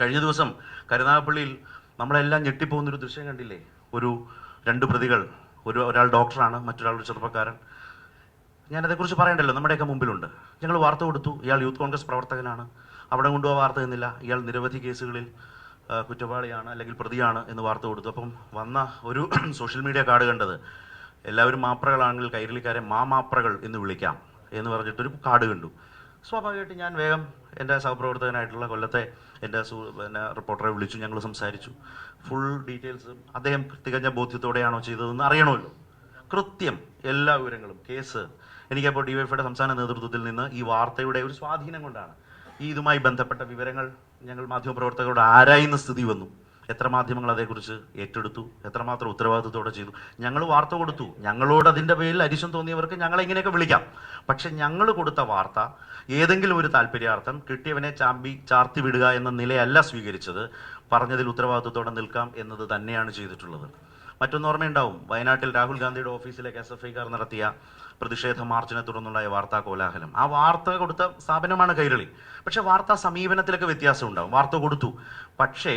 കഴിഞ്ഞ ദിവസം കരുനാഗപ്പള്ളിയിൽ നമ്മളെല്ലാം ഞെട്ടിപ്പോകുന്നൊരു ദൃശ്യം കണ്ടില്ലേ? ഒരു രണ്ട് പ്രതികൾ ഒരു ഒരാൾ ഡോക്ടറാണ് മറ്റൊരാൾ ഒരു ചെറുപ്പക്കാരൻ. ഞാനതേക്കുറിച്ച് പറയണ്ടല്ലോ നമ്മുടെയൊക്കെ മുമ്പിലുണ്ട്. ഞങ്ങൾ വാർത്ത കൊടുത്തു ഇയാൾ യൂത്ത് കോൺഗ്രസ് പ്രവർത്തകനാണ്. അവിടെ കൊണ്ടുപോകാൻ വാർത്ത തന്നില്ല. ഇയാൾ നിരവധി കേസുകളിൽ കുറ്റവാളിയാണ് അല്ലെങ്കിൽ പ്രതിയാണ് എന്ന് വാർത്ത കൊടുത്തു. അപ്പം വന്ന ഒരു സോഷ്യൽ മീഡിയ കാർഡ് കണ്ടത് എല്ലാവരും മാപ്രകളാണെങ്കിൽ കൈരളിക്കാരെ മാമാപ്രകൾ എന്ന് വിളിക്കാം എന്ന് പറഞ്ഞിട്ടൊരു കാർഡ് കണ്ടു. സ്വാഭാവികമായിട്ട് ഞാൻ വേഗം എന്റെ സഹപ്രവർത്തകനായിട്ടുള്ള കൊല്ലത്തെ എന്റെ സു പിന്നെ റിപ്പോർട്ടറെ വിളിച്ചു ഞങ്ങൾ സംസാരിച്ചു. ഫുൾ ഡീറ്റെയിൽസ് അദ്ദേഹം തികഞ്ഞ ബോധ്യത്തോടെയാണോ ചെയ്തതെന്ന് അറിയണമല്ലോ. കൃത്യം എല്ലാ വിവരങ്ങളും കേസ്. എനിക്കപ്പോൾ ഡിവൈഫൈയുടെ സംസ്ഥാന നേതൃത്വത്തിൽ നിന്ന് ഈ വാർത്തയുടെ ഒരു സ്വാധീനം കൊണ്ടാണ് ഈ ഇതുമായി ബന്ധപ്പെട്ട വിവരങ്ങൾ ഞങ്ങൾ മാധ്യമപ്രവർത്തകരോട് ആരായുന്ന സ്ഥിതി വന്നു. എത്ര മാധ്യമങ്ങൾ അതേക്കുറിച്ച് ഏറ്റെടുത്തു? എത്രമാത്രം ഉത്തരവാദിത്വത്തോടെ ചെയ്തു? ഞങ്ങൾ വാർത്ത കൊടുത്തു. ഞങ്ങളോട് അതിന്റെ പേരിൽ അരിശം തോന്നിയവർക്ക് ഞങ്ങളെ ഇങ്ങനെയൊക്കെ വിളിക്കാം. പക്ഷെ ഞങ്ങൾ കൊടുത്ത വാർത്ത ഏതെങ്കിലും ഒരു താല്പര്യാർത്ഥം കിട്ടിയവനെ ചാമ്പി ചാർത്തി വിടുക എന്ന നിലയല്ല സ്വീകരിച്ചത്. പറഞ്ഞതിൽ ഉത്തരവാദിത്വത്തോടെ നിൽക്കാം എന്നത് തന്നെയാണ് ചെയ്തിട്ടുള്ളത്. മറ്റൊന്ന് ഓർമ്മയുണ്ടാവും. വയനാട്ടിൽ രാഹുൽ ഗാന്ധിയുടെ ഓഫീസിലേക്ക് എസ് എഫ് ഐക്കാർ നടത്തിയ പ്രതിഷേധ മാർച്ചിനെ തുടർന്നുണ്ടായ വാർത്താ കോലാഹലം. ആ വാർത്ത കൊടുത്ത സ്ഥാപനമാണ് കൈരളി. പക്ഷേ വാർത്താ സമീപനത്തിലൊക്കെ വ്യത്യാസം ഉണ്ടാവും വാർത്ത കൊടുത്തു. പക്ഷേ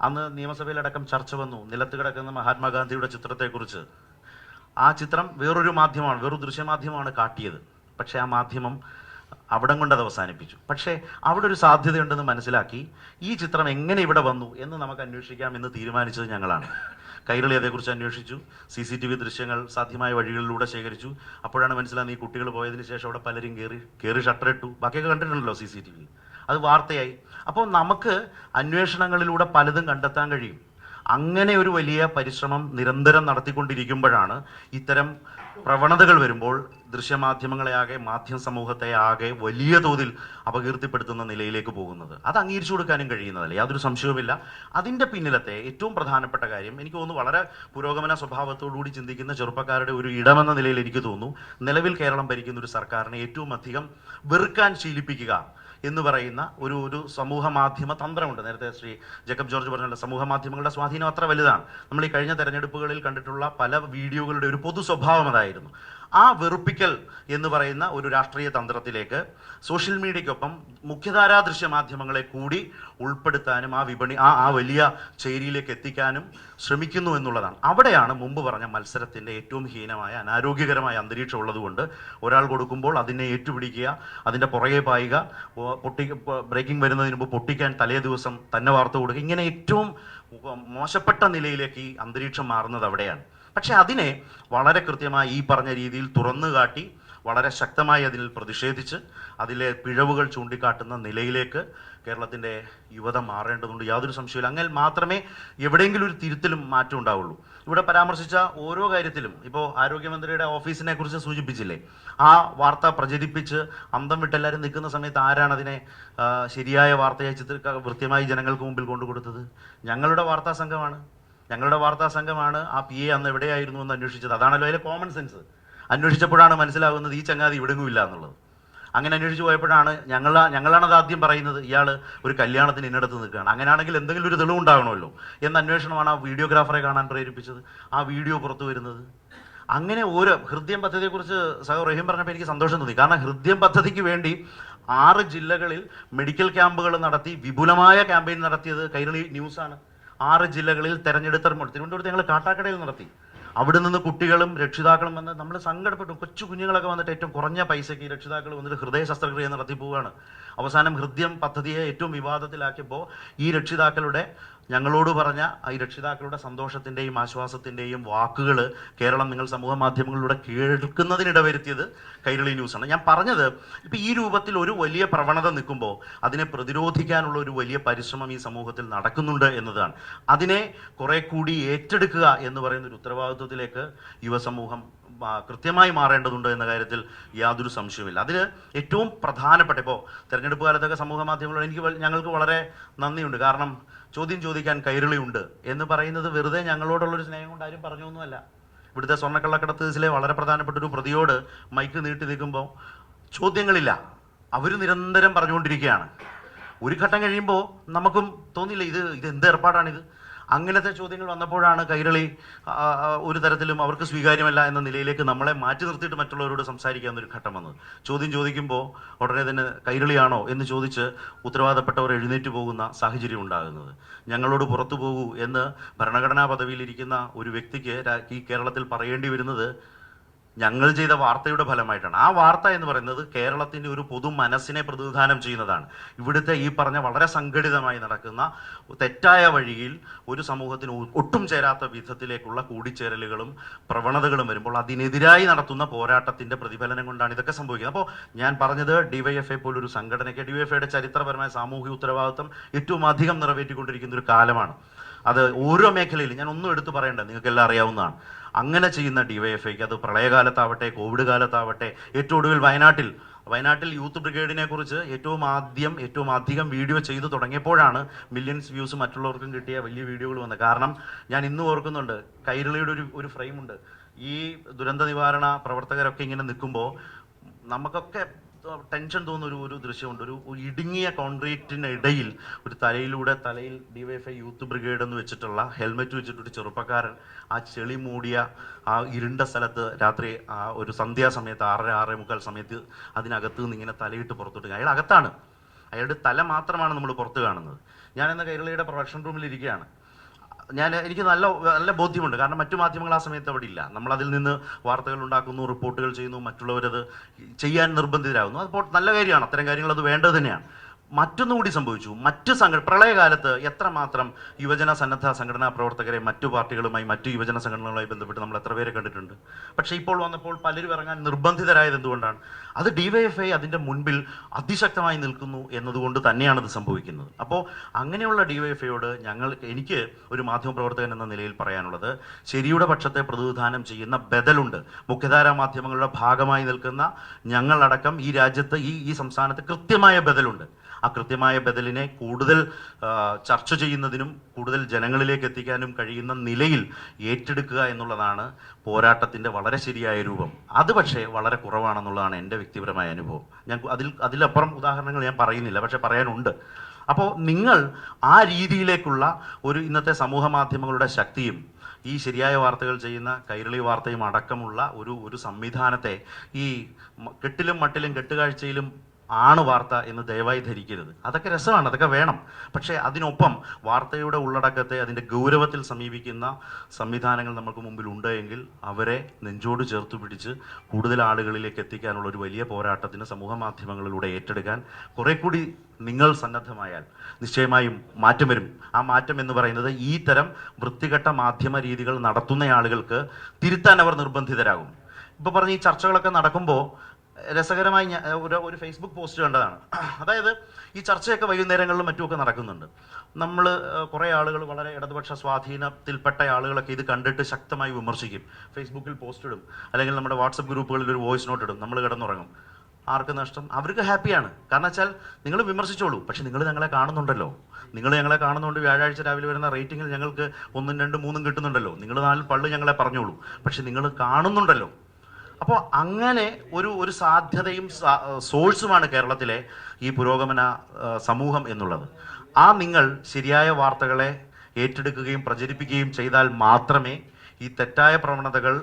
അന്ന് നിയമസഭയിലടക്കം ചർച്ച വന്നു. നിലത്ത് കിടക്കുന്ന മഹാത്മാഗാന്ധിയുടെ ചിത്രത്തെക്കുറിച്ച്. ആ ചിത്രം വേറൊരു മാധ്യമമാണ് വേറൊരു ദൃശ്യമാധ്യമമാണ് കാട്ടിയത്. പക്ഷേ ആ മാധ്യമം അവിടം കൊണ്ട് അത് അവസാനിപ്പിച്ചു. പക്ഷേ അവിടെ ഒരു സാധ്യതയുണ്ടെന്ന് മനസ്സിലാക്കി ഈ ചിത്രം എങ്ങനെ ഇവിടെ വന്നു എന്ന് നമുക്ക് അന്വേഷിക്കാം എന്ന് തീരുമാനിച്ചത് ഞങ്ങളാണ്. കൈരളി അതേക്കുറിച്ച് അന്വേഷിച്ചു സി സി ടി വി ദൃശ്യങ്ങൾ സാധ്യമായ വഴികളിലൂടെ ശേഖരിച്ചു. അപ്പോഴാണ് മനസ്സിലാകുന്നത് ഈ കുട്ടികൾ പോയതിന് ശേഷം അവിടെ പലരും കയറി കയറി ഷട്ടറിട്ടു. ബാക്കിയൊക്കെ കണ്ടിട്ടുണ്ടല്ലോ സി സി ടി വി. അത് വാർത്തയായി. അപ്പോൾ നമുക്ക് അന്വേഷണങ്ങളിലൂടെ പലതും കണ്ടെത്താൻ കഴിയും. അങ്ങനെ ഒരു വലിയ പരിശ്രമം നിരന്തരം നടത്തിക്കൊണ്ടിരിക്കുമ്പോഴാണ് ഇത്തരം പ്രവണതകൾ വരുമ്പോൾ ദൃശ്യമാധ്യമങ്ങളെ ആകെ മാധ്യമ സമൂഹത്തെ ആകെ വലിയ തോതിൽ അപകീർത്തിപ്പെടുത്തുന്ന നിലയിലേക്ക് പോകുന്നത്. അത് അംഗീകരിച്ചു കൊടുക്കാനും കഴിയുന്നതല്ല. യാതൊരു സംശയവുമില്ല. അതിന്റെ പിന്നിലത്തെ ഏറ്റവും പ്രധാനപ്പെട്ട കാര്യം എനിക്ക് തോന്നുന്നു വളരെ പുരോഗമന സ്വഭാവത്തോടുകൂടി ചിന്തിക്കുന്ന ചെറുപ്പക്കാരുടെ ഒരു ഇടമെന്ന നിലയിൽ എനിക്ക് തോന്നുന്നു. നിലവിൽ കേരളം ഭരിക്കുന്ന ഒരു സർക്കാരിനെ ഏറ്റവും അധികം വെറുക്കാൻ ശീലിപ്പിക്കുക എന്ന് പറയുന്ന ഒരു ഒരു സമൂഹ മാധ്യമ തന്ത്രമുണ്ട്. നേരത്തെ ശ്രീ ജേക്കബ് ജോർജ് പറഞ്ഞല്ലോ സമൂഹ മാധ്യമങ്ങളുടെ സ്വാധീനം അത്ര വലുതാണ്. നമ്മൾ ഈ കഴിഞ്ഞ തെരഞ്ഞെടുപ്പുകളിൽ കണ്ടിട്ടുള്ള പല വീഡിയോകളുടെ ഒരു പൊതു സ്വഭാവം അതായിരുന്നു. ആ വെറുപ്പിക്കൽ എന്ന് പറയുന്ന ഒരു രാഷ്ട്രീയ തന്ത്രത്തിലേക്ക് സോഷ്യൽ മീഡിയയ്ക്കൊപ്പം മുഖ്യധാരാ ദൃശ്യ മാധ്യമങ്ങളെ കൂടി ഉൾപ്പെടുത്താനും ആ വിപണി ആ ആ വലിയ ചേരിയിലേക്ക് എത്തിക്കാനും ശ്രമിക്കുന്നു എന്നുള്ളതാണ്. അവിടെയാണ് മുമ്പ് പറഞ്ഞ മത്സരത്തിന്റെ ഏറ്റവും ഹീനമായ അനാരോഗ്യകരമായ അന്തരീക്ഷം ഉള്ളതുകൊണ്ട് ഒരാൾ കൊടുക്കുമ്പോൾ അതിനെ ഏറ്റുപിടിക്കുക അതിന്റെ പുറകെ പായുക പൊട്ടി ബ്രേക്കിംഗ് വരുന്നതിന് മുമ്പ് പൊട്ടിക്കാൻ തലേ ദിവസം തന്നെ വാർത്ത കൊടുക്കുക. ഇങ്ങനെ ഏറ്റവും മോശപ്പെട്ട നിലയിലേക്ക് ഈ അന്തരീക്ഷം മാറുന്നത് അവിടെയാണ്. പക്ഷെ അതിനെ വളരെ കൃത്യമായി ഈ പറഞ്ഞ രീതിയിൽ തുറന്നു കാട്ടി വളരെ ശക്തമായി അതിൽ പ്രതിഷേധിച്ച് അതിലെ പിഴവുകൾ ചൂണ്ടിക്കാട്ടുന്ന നിലയിലേക്ക് കേരളത്തിന്റെ യുവത മാറേണ്ടതുണ്ട്. യാതൊരു സംശയമില്ല അങ്ങനെ മാത്രമേ എവിടെയെങ്കിലും ഒരു തിരുത്തലും മാറ്റം ഉണ്ടാവുള്ളൂ. ഇവിടെ പരാമർശിച്ച ഓരോ കാര്യത്തിലും ഇപ്പോൾ ആരോഗ്യമന്ത്രിയുടെ ഓഫീസിനെ കുറിച്ച് സൂചിപ്പിച്ചില്ലേ ആ വാർത്ത പ്രചരിപ്പിച്ച് അന്തം വിട്ടെല്ലാവരും നിൽക്കുന്ന സമയത്ത് ആരാണ് അതിനെ ശരിയായ വാർത്തയായി ചിത്ര കൃത്യമായി ജനങ്ങൾക്ക് മുമ്പിൽ കൊണ്ടുകൊടുത്തത്? ഞങ്ങളുടെ വാർത്താ സംഘമാണ്. ഞങ്ങളുടെ വാർത്താ സംഘമാണ് ആ പി എ അന്ന് എവിടെയായിരുന്നു എന്ന് അന്വേഷിച്ചത്. അതാണല്ലോ അതിലെ കോമൺ സെൻസ് അന്വേഷിച്ചപ്പോഴാണ് മനസ്സിലാകുന്നത് ഈ ചങ്ങാതി ഇവിടെങ്ങുമില്ല എന്നുള്ളത്. അങ്ങനെ അന്വേഷിച്ച് പോയപ്പോഴാണ് ഞങ്ങൾ ഞങ്ങളാണ് അത് ആദ്യം പറയുന്നത് ഇയാൾ ഒരു കല്യാണത്തിന് ഇന്നടത്ത് നിൽക്കുകയാണ്. അങ്ങനെയാണെങ്കിൽ എന്തെങ്കിലും ഒരു തെളിവുണ്ടാകണമല്ലോ എന്ന അന്വേഷണമാണ് ആ വീഡിയോഗ്രാഫറെ കാണാൻ പ്രേരിപ്പിച്ചത്. ആ വീഡിയോ പുറത്തു വരുന്നത്. അങ്ങനെ ഓരോ ഹൃദയം പദ്ധതിയെക്കുറിച്ച് സഹോ റഹീം പറഞ്ഞപ്പോൾ എനിക്ക് സന്തോഷം തോന്നി. കാരണം ഹൃദയം പദ്ധതിക്ക് വേണ്ടി ആറ് ജില്ലകളിൽ മെഡിക്കൽ ക്യാമ്പുകൾ നടത്തി വിപുലമായ ക്യാമ്പയിൻ നടത്തിയത് കൈരളി ന്യൂസാണ്. ആറ് ജില്ലകളിൽ തെരഞ്ഞെടുത്ത തിരുവനന്തപുരത്ത് ഞങ്ങൾ കാട്ടാക്കടയിൽ നടത്തി. അവിടെ നിന്ന് കുട്ടികളും രക്ഷിതാക്കളും വന്ന് നമ്മൾ സങ്കടപ്പെട്ടു. കൊച്ചു കുഞ്ഞുങ്ങളൊക്കെ വന്നിട്ട് ഏറ്റവും കുറഞ്ഞ പൈസയ്ക്ക് രക്ഷിതാക്കൾ വന്നിട്ട് ഹൃദയ ശസ്ത്രക്രിയ നടത്തി പോവുകയാണ്. അവസാനം ഹൃദയം പദ്ധതിയെ ഏറ്റവും വിവാദത്തിലാക്കിയപ്പോൾ ഈ രക്ഷിതാക്കളുടെ ഞങ്ങളോട് പറഞ്ഞ ഈ രക്ഷിതാക്കളുടെ സന്തോഷത്തിന്റെയും ആശ്വാസത്തിന്റെയും വാക്കുകൾ കേരളം നിങ്ങൾ സമൂഹ മാധ്യമങ്ങളിലൂടെ കേൾക്കുന്നതിനിട വരുത്തിയത് കൈരളി ന്യൂസാണ്. ഞാൻ പറഞ്ഞത് ഇപ്പം ഈ രൂപത്തിൽ ഒരു വലിയ പ്രവണത നിൽക്കുമ്പോൾ അതിനെ പ്രതിരോധിക്കാനുള്ള ഒരു വലിയ പരിശ്രമം ഈ സമൂഹത്തിൽ നടക്കുന്നുണ്ട് എന്നതാണ്. അതിനെ കുറെ കൂടി ഏറ്റെടുക്കുക എന്ന് പറയുന്ന ഒരു ഉത്തരവാദിത്വത്തിലേക്ക് യുവസമൂഹം കൃത്യമായി മാറേണ്ടതുണ്ട് എന്ന കാര്യത്തിൽ യാതൊരു സംശയവുമില്ല. അതിൽ ഏറ്റവും പ്രധാനപ്പെട്ട ഇപ്പോൾ തെരഞ്ഞെടുപ്പ് കാലത്തൊക്കെ സമൂഹ മാധ്യമങ്ങളിൽ എനിക്ക് ഞങ്ങൾക്ക് വളരെ നന്ദിയുണ്ട്. കാരണം ചോദ്യം ചോദിക്കാൻ കൈരളിയുണ്ട് എന്ന് പറയുന്നത് വെറുതെ ഞങ്ങളോടുള്ളൊരു സ്നേഹം കൊണ്ട് ആരും പറഞ്ഞൊന്നുമല്ല. ഇവിടുത്തെ സ്വർണക്കള്ളക്കടത്ത് കേസിലെ വളരെ പ്രധാനപ്പെട്ട ഒരു പ്രതിയോട് മൈക്ക് നീട്ടി നിൽക്കുമ്പോൾ ചോദ്യങ്ങളില്ല. അവർ നിരന്തരം പറഞ്ഞുകൊണ്ടിരിക്കുകയാണ്. ഒരു ഘട്ടം കഴിയുമ്പോൾ നമുക്കും തോന്നില്ല ഇത് ഇത് എന്ത് ഏർപ്പാടാണിത്? അങ്ങനത്തെ ചോദ്യങ്ങൾ വന്നപ്പോഴാണ് കൈരളി ഒരു തരത്തിലും അവർക്ക് സ്വീകാര്യമല്ല എന്ന നിലയിലേക്ക് നമ്മളെ മാറ്റി നിർത്തിയിട്ട് മറ്റുള്ളവരോട് സംസാരിക്കാവുന്ന ഒരു ഘട്ടം വന്നത്. ചോദ്യം ചോദിക്കുമ്പോൾ ഉടനെ തന്നെ കൈരളിയാണോ എന്ന് ചോദിച്ച് ഉത്തരവാദപ്പെട്ടവർ എഴുന്നേറ്റ് പോകുന്ന സാഹചര്യം ഉണ്ടാകുന്നത്. ഞങ്ങളോട് പുറത്തു പോകൂ എന്ന് ഭരണഘടനാ പദവിയിലിരിക്കുന്ന ഒരു വ്യക്തിക്ക് ഈ കേരളത്തിൽ പറയേണ്ടി വരുന്നത് ഞങ്ങൾ ചെയ്ത വാർത്തയുടെ ഫലമായിട്ടാണ്. ആ വാർത്ത എന്ന് പറയുന്നത് കേരളത്തിന്റെ ഒരു പൊതു മനസ്സിനെ പ്രതിനിധാനം ചെയ്യുന്നതാണ്. ഇവിടുത്തെ ഈ പറഞ്ഞ വളരെ സംഘടിതമായി നടക്കുന്ന തെറ്റായ വഴിയിൽ ഒരു സമൂഹത്തിന് ഒട്ടും ചേരാത്ത വിധത്തിലേക്കുള്ള കൂടിച്ചേരലുകളും പ്രവണതകളും വരുമ്പോൾ അതിനെതിരായി നടത്തുന്ന പോരാട്ടത്തിന്റെ പ്രതിഫലനം കൊണ്ടാണ് ഇതൊക്കെ സംഭവിക്കുന്നത്. അപ്പോൾ ഞാൻ പറഞ്ഞത് ഡിവൈഎഫ്ഐ പോലൊരു സംഘടനയ്ക്ക് ഡിവൈഎഫ്ഐയുടെ ചരിത്രപരമായ സാമൂഹിക ഉത്തരവാദിത്വം ഏറ്റവും അധികം നിറവേറ്റിക്കൊണ്ടിരിക്കുന്ന ഒരു കാലമാണ്. അത് ഓരോ മേഖലയിലും ഞാൻ ഒന്നും എടുത്തു പറയണ്ട നിങ്ങൾക്ക് എല്ലാം അറിയാവുന്നതാണ്. അങ്ങനെ ചെയ്യുന്ന ഡിവൈഎഫ്ഐക്ക് അത് പ്രളയകാലത്താവട്ടെ കോവിഡ് കാലത്താവട്ടെ ഏറ്റവും ഒടുവിൽ വയനാട്ടിൽ. വയനാട്ടിൽ യൂത്ത് ബ്രിഗേഡിനെ കുറിച്ച് ഏറ്റവും ആദ്യം ഏറ്റവും അധികം വീഡിയോ ചെയ്തു തുടങ്ങിയപ്പോഴാണ് മില്യൺസ് വ്യൂസ് മറ്റുള്ളവർക്കും കിട്ടിയ വലിയ വീഡിയോകൾ വന്നത്. കാരണം ഞാൻ ഇന്നും ഓർക്കുന്നുണ്ട് കൈരളിയുടെ ഒരു ഒരു ഫ്രെയിമുണ്ട് ഈ ദുരന്ത നിവാരണ പ്രവർത്തകരൊക്കെ ഇങ്ങനെ നിൽക്കുമ്പോൾ നമുക്കൊക്കെ ടെൻഷൻ തോന്നുന്ന ഒരു ഒരു ദൃശ്യമുണ്ട്. ഒരു ഇടുങ്ങിയ കോൺക്രീറ്റിനിടയിൽ ഒരു തലയിലൂടെ തലയിൽ ഡിവൈഫൈ യൂത്ത് ബ്രിഗേഡ് എന്ന് വെച്ചിട്ടുള്ള ഹെൽമെറ്റ് വെച്ചിട്ട് ഒരു ചെറുപ്പക്കാരൻ ആ ചെളി മൂടിയ ആ ഇരുണ്ട സ്ഥലത്ത് രാത്രി ആ ഒരു സന്ധ്യാസമയത്ത് ആറര ആറേ മുക്കാൽ സമയത്ത് അതിനകത്ത് നിന്ന് ഇങ്ങനെ തലയിട്ട് പുറത്തോട്ട് അയാൾ അകത്താണ്. അയാളുടെ തല മാത്രമാണ് നമ്മൾ പുറത്ത് കാണുന്നത്. ഞാൻ എന്ന കൈരളിയുടെ പ്രൊഡക്ഷൻ റൂമിൽ ഇരിക്കുകയാണ്. ഞാൻ എനിക്ക് നല്ല നല്ല ബോധ്യമുണ്ട്. കാരണം മറ്റു മാധ്യമങ്ങൾ ആ സമയത്ത് അവിടെ ഇല്ല. നമ്മൾ അതിൽ നിന്ന് വാർത്തകൾ ഉണ്ടാക്കുന്നു റിപ്പോർട്ടുകൾ ചെയ്യുന്നു മറ്റുള്ളവരത് ചെയ്യാൻ നിർബന്ധിതരാകുന്നു. അപ്പോൾ നല്ല കാര്യമാണ്. അത്തരം കാര്യങ്ങൾ അത് വേണ്ടത് തന്നെയാണ്. മറ്റൊന്നും കൂടി സംഭവിച്ചു. മറ്റ് സംഘ പ്രളയകാലത്ത് എത്രമാത്രം യുവജന സന്നദ്ധ സംഘടനാ പ്രവർത്തകരെ മറ്റു പാർട്ടികളുമായി മറ്റു യുവജന സംഘടനകളുമായി ബന്ധപ്പെട്ട് നമ്മൾ എത്ര പേരെ കണ്ടിട്ടുണ്ട്. പക്ഷേ ഇപ്പോൾ വന്നപ്പോൾ പലരും ഇറങ്ങാൻ നിർബന്ധിതരായത് എന്തുകൊണ്ടാണ്? അത് ഡിവൈഎഫ്ഐ അതിന്റെ മുൻപിൽ അതിശക്തമായി നിൽക്കുന്നു എന്നതുകൊണ്ട് തന്നെയാണ് ഇത് സംഭവിക്കുന്നത്. അപ്പോൾ അങ്ങനെയുള്ള ഡിവൈഎഫ്ഐയോട് ഞങ്ങൾ എനിക്ക് ഒരു മാധ്യമപ്രവർത്തകൻ എന്ന നിലയിൽ പറയാനുള്ളത് ശരിയുടെ പക്ഷത്തെ പ്രതിനിധാനം ചെയ്യുന്ന ബദലുണ്ട്. മുഖ്യധാരാ മാധ്യമങ്ങളുടെ ഭാഗമായി നിൽക്കുന്ന ഞങ്ങളടക്കം ഈ രാജ്യത്ത് ഈ ഈ സംസ്ഥാനത്ത് കൃത്യമായ ബദലുണ്ട്. ആ കൃത്യമായ ബദലിനെ കൂടുതൽ ചർച്ച ചെയ്യുന്നതിനും കൂടുതൽ ജനങ്ങളിലേക്ക് എത്തിക്കാനും കഴിയുന്ന നിലയിൽ ഏറ്റെടുക്കുക എന്നുള്ളതാണ് പോരാട്ടത്തിന്റെ വളരെ ശരിയായ രൂപം. അത് പക്ഷേ വളരെ കുറവാണെന്നുള്ളതാണ് എന്റെ വ്യക്തിപരമായ അനുഭവം. ഞാൻ അതിൽ അതിലപ്പുറം ഉദാഹരണങ്ങൾ ഞാൻ പറയുന്നില്ല പക്ഷേ പറയാനുണ്ട്. അപ്പോൾ നിങ്ങൾ ആ രീതിയിലേക്കുള്ള ഒരു ഇന്നത്തെ സമൂഹ മാധ്യമങ്ങളുടെ ശക്തിയും ഈ ശരിയായ വാർത്തകൾ ചെയ്യുന്ന കൈരളി വാർത്തയും അടക്കമുള്ള ഒരു ഒരു സംവിധാനത്തെ ഈ കെട്ടിലും മട്ടിലും കെട്ടുകാഴ്ചയിലും ആണ് വാർത്ത എന്ന് ദയവായി ധരിക്കരുത്. അതൊക്കെ രസമാണ് അതൊക്കെ വേണം. പക്ഷേ അതിനൊപ്പം വാർത്തയുടെ ഉള്ളടക്കത്തെ അതിന്റെ ഗൗരവത്തിൽ സമീപിക്കുന്ന സംവിധാനങ്ങൾ നമുക്ക് മുമ്പിൽ ഉണ്ട് എങ്കിൽ അവരെ നെഞ്ചോട് ചേർത്ത് പിടിച്ച് കൂടുതൽ ആളുകളിലേക്ക് എത്തിക്കാനുള്ള ഒരു വലിയ പോരാട്ടത്തിന് സമൂഹ മാധ്യമങ്ങളിലൂടെ ഏറ്റെടുക്കാൻ കുറെ കൂടി നിങ്ങൾ സന്നദ്ധമായാൽ നിശ്ചയമായും മാറ്റം വരും. ആ മാറ്റം എന്ന് പറയുന്നത് ഈ തരം വൃത്തികെട്ട മാധ്യമ രീതികൾ നടത്തുന്ന ആളുകൾക്ക് തിരുത്താൻ അവർ നിർബന്ധിതരാകും. ഇപ്പോൾ പറഞ്ഞ ഈ ചർച്ചകളൊക്കെ നടക്കുമ്പോൾ രസകരമായി ഞാൻ ഒരു ഫേസ്ബുക്ക് പോസ്റ്റ് കണ്ടതാണ്. അതായത് ഈ ചർച്ചയൊക്കെ വൈകുന്നേരങ്ങളിലും മറ്റുമൊക്കെ നടക്കുന്നുണ്ട്. നമ്മൾ കുറേ ആളുകൾ വളരെ ഇടതുപക്ഷ സ്വാധീനത്തിൽപ്പെട്ട ആളുകളൊക്കെ ഇത് കണ്ടിട്ട് ശക്തമായി വിമർശിക്കും. ഫേസ്ബുക്കിൽ പോസ്റ്റ് ഇടും. അല്ലെങ്കിൽ നമ്മുടെ വാട്സപ്പ് ഗ്രൂപ്പുകളിൽ ഒരു വോയിസ് നോട്ട് ഇടും. നമ്മൾ കിടന്നുറങ്ങും. ആർക്ക് നഷ്ടം? അവർക്ക് ഹാപ്പിയാണ് കാരണം വെച്ചാൽ നിങ്ങൾ വിമർശിച്ചോളൂ. പക്ഷെ നിങ്ങൾ ഞങ്ങളെ കാണുന്നുണ്ടല്ലോ. നിങ്ങൾ ഞങ്ങളെ കാണുന്നുണ്ട് വ്യാഴാഴ്ച രാവിലെ വരുന്ന റേറ്റിംഗിൽ ഞങ്ങൾക്ക് ഒന്നും രണ്ടും മൂന്നും കിട്ടുന്നുണ്ടല്ലോ. നിങ്ങൾ നാല് പള്ളി ഞങ്ങളെ പറഞ്ഞോളൂ. പക്ഷെ നിങ്ങൾ കാണുന്നുണ്ടല്ലോ. അപ്പോൾ അങ്ങനെ ഒരു ഒരു സാധ്യതയും സോഴ്സുമാണ് കേരളത്തിലെ ഈ പുരോഗമന സമൂഹം എന്നുള്ളത്. ആ നിങ്ങൾ ശരിയായ വാർത്തകളെ ഏറ്റെടുക്കുകയും പ്രചരിപ്പിക്കുകയും ചെയ്താൽ മാത്രമേ ഈ തെറ്റായ പ്രവണതകൾ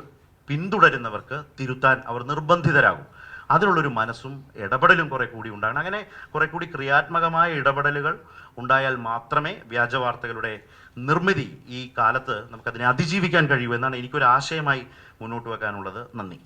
പിന്തുടരുന്നവർക്ക് തിരുത്താൻ അവർ നിർബന്ധിതരാകും. അതിനുള്ളൊരു മനസ്സും ഇടപെടലും കുറെ കൂടി ഉണ്ടാകണം. അങ്ങനെ കുറെ കൂടി ക്രിയാത്മകമായ ഇടപെടലുകൾ ഉണ്ടായാൽ മാത്രമേ വ്യാജ വാർത്തകളുടെ നിർമ്മിതി ഈ കാലത്ത് നമുക്കതിനെ അതിജീവിക്കാൻ കഴിയൂ എന്നാണ് എനിക്കൊരു ആശയമായി മുന്നോട്ട് വെക്കാനുള്ളത്. നന്ദി.